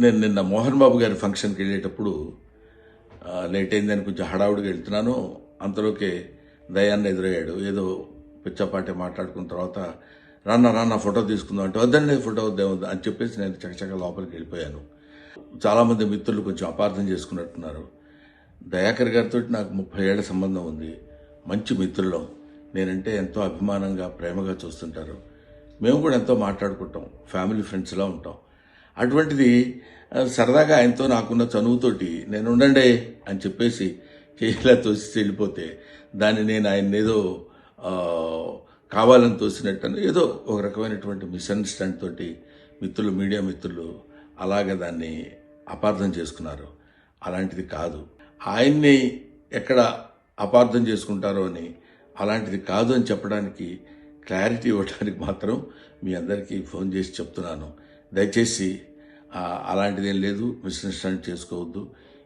నేను నిన్న మోహన్ బాబు గారి ఫంక్షన్కి వెళ్ళేటప్పుడు లేట్ అయిందని కొంచెం హడావుడిగా వెళ్తున్నాను. అంతలోకే దయాన్ని ఎదురయ్యాడు. ఏదో పిచ్చపాటి మాట్లాడుకున్న తర్వాత రాన్న రాన్న ఫోటో తీసుకుందాం అంటే వద్దండి ఫోటో వద్దే వద్దు అని చెప్పేసి నేను చకచక లోపలికి వెళ్ళిపోయాను. చాలామంది మిత్రులు కొంచెం అపార్థం చేసుకున్నట్టున్నారు. దయాకర్ గారితో నాకు ముప్పై ఏళ్ళ సంబంధం ఉంది. మంచి మిత్రులం. నేనంటే ఎంతో అభిమానంగా ప్రేమగా చూస్తుంటారు. మేము కూడా ఎంతో మాట్లాడుకుంటాం. ఫ్యామిలీ ఫ్రెండ్స్లా ఉంటాం. అటువంటిది సరదాగా ఆయనతో నాకున్న చనువుతోటి నేను ఉండండి అని చెప్పేసి చేయిలా తోసి వెళ్ళిపోతే దాన్ని నేను ఆయన ఏదో కావాలని తోసినట్టు ఏదో ఒక రకమైనటువంటి మిస్అండర్స్టాండ్ తోటి మిత్రులు మీడియా మిత్రులు అలాగే దాన్ని అపార్థం చేసుకున్నారు. అలాంటిది కాదు. ఆయన్ని ఎక్కడ అపార్థం చేసుకుంటారో అని అలాంటిది కాదు అని చెప్పడానికి క్లారిటీ ఇవ్వడానికి మాత్రం మీ అందరికీ ఫోన్ చేసి చెప్తున్నాను. దయచేసి అలాంటిదేం లేదు. మిస్అండర్స్టాండ్ చేసుకోవద్దు.